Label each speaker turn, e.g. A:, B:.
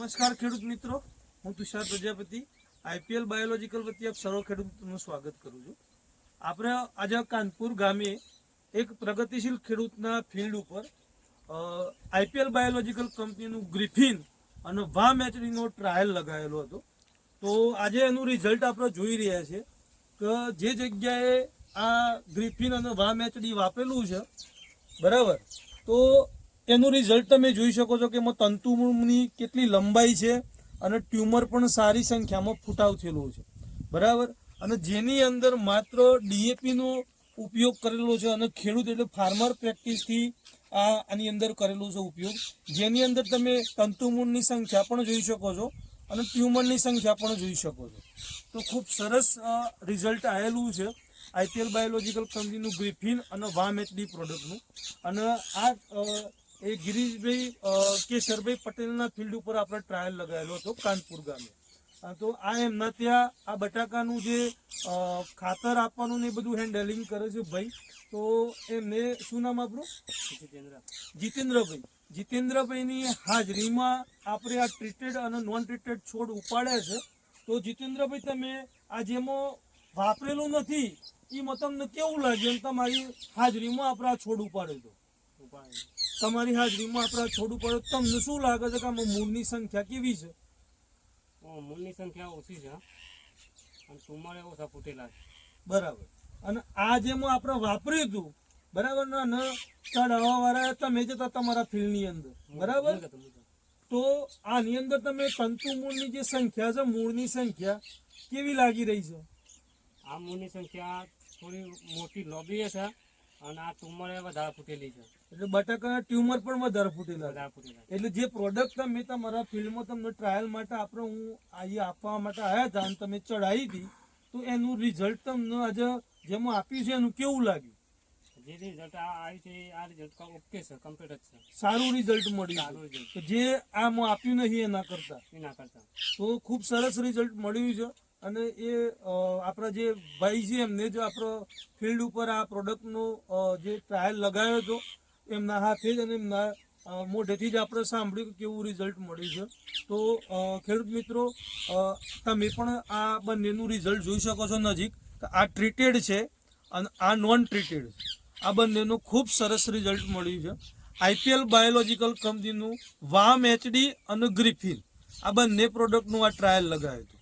A: નમસ્કાર ખેડૂત મિત્રો. હું તુષાર પ્રજાપતિ, આઈપીએલ બાયોલોજીકલ વતી આપ સર્વ ખેડૂતનું સ્વાગત કરું છું. આપણે આજે કાનપુર ગામે એક પ્રગતિશીલ ખેડૂતના ફિલ્ડ ઉપર આઈપીએલ બાયોલોજીકલ કંપનીનું ગ્રિફિન અને વા મેચડીનો ટ્રાયલ લગાવેલો હતો. તો આજે એનું રિઝલ્ટ આપણે જોઈ રહ્યા છે કે જે જગ્યાએ આ ગ્રિફિન અને વા મેચડી વાપરેલું છે, બરાબર? તો એનું રિઝલ્ટ તમે જોઈ શકો છો કે એમાં તંતુની કેટલી લંબાઈ છે અને ટ્યુમર પણ સારી સંખ્યામાં ફૂટાવ થયેલો છે. બરાબર? અને જેની અંદર માત્ર ડીએપીનો ઉપયોગ કરેલો છે અને ખેડૂત એટલે ફાર્મર પ્રેક્ટિસથી આ આની અંદર કરેલો છે ઉપયોગ. જેની અંદર તમે તંતુમૂળની સંખ્યા પણ જોઈ શકો છો અને ટ્યુમરની સંખ્યા પણ જોઈ શકો છો. તો ખૂબ સરસ રિઝલ્ટ આવેલું છે આઈપીએલ બાયોલોજીકલ કંપનીનું ગ્રીફિન અને વામ એચડી પ્રોડક્ટનું. અને આ એ ગિરીશભાઈ કેશરભાઈ પટેલના ફિલ્ડ ઉપર આપણે ટ્રાયલ લગાવેલો હતો કાનપુર ગામે. તો આ એમના ત્યાં આ બટાકાનું જે ખાતર આપવાનું ને બધું હેન્ડલિંગ કરે છે ભાઈ. તો એમને શું નામ આપણું? જીતેન્દ્રભાઈ. જીતેન્દ્રભાઈની હાજરીમાં આપણે આ ટ્રીટેડ અને નોન ટ્રીટેડ છોડ ઉપાડ્યા છે. તો જીતેન્દ્રભાઈ, તમે આ જેમાં વાપરેલું નથી એમાં તમને કેવું લાગ્યું તમારી હાજરીમાં આપણે આ છોડ ઉપાડ્યો તો તમારી હાજરીમાં આપણે છોડું પડે તમને શું લાગે છે કે આમાં મૂળની સંખ્યા કેવી છે?
B: મૂળની સંખ્યા ઓછી છે અને ટુમારે ઓછા ફૂટેલા છે.
A: બરાબર. અને આ જેમાં આપણે વાપર્યું હતું બરાબર? ને અને ચડાવવા વાળા તમે જતા તમારા ફિલ્ડની અંદર. બરાબર. તો આની અંદર તમે તંતુ મૂળની જે સંખ્યા છે મૂળની સંખ્યા કેવી લાગી રહી છે?
B: આ મૂળની સંખ્યા થોડી મોટી લોબી છે અને આ ટ્યુમર વધારે ફૂટેલી છે.
A: એટલે બટાકા ટ્યુમર પણ વધારે ફૂટેલા
B: વધારે ફૂટેલા
A: એટલે જે પ્રોડક્ટ તમે તમારા ફિલ્ડમાં તમને ટ્રાયલ માટે આપણે હું અહીંયા આપવા માટે આવ્યા હતા અને તમે ચડાવી હતી તો એનું રિઝલ્ટ તમને આજે જેમાં આપ્યું છે એનું કેવું લાગ્યું?
B: જે રિઝલ્ટ આવ્યું છે આ રિઝલ્ટ ઓકે છે કમ્પ્લીટ જ છે.
A: સારું રિઝલ્ટ મળ્યું જે આમાં આપ્યું નહીં એના કરતા.
B: એના કરતા.
A: તો ખૂબ સરસ રિઝલ્ટ મળ્યું છે. અને એ આપણા જે ભાઈ છે, એમને જ આપણો ફિલ્ડ ઉપર આ પ્રોડક્ટનો જે ટ્રાયલ લગાવ્યો હતો, એમના હાથે જ અને એમના મોઢેથી જ આપણે સાંભળ્યું કેવું રિઝલ્ટ મળ્યું છે. તો ખેડૂત મિત્રો તમે પણ આ બંનેનું રિઝલ્ટ જોઈ શકો છો નજીક આ ટ્રીટેડ છે અને આ નોન ટ્રીટેડ છે. આ બંનેનું ખૂબ સરસ રિઝલ્ટ મળ્યું છે. આઈપીએલ બાયોલોજીકલ કંપનીનું વામ એચડી અને ગ્રિફિન આ બંને પ્રોડક્ટનું આ ટ્રાયલ લગાવ્યું હતું.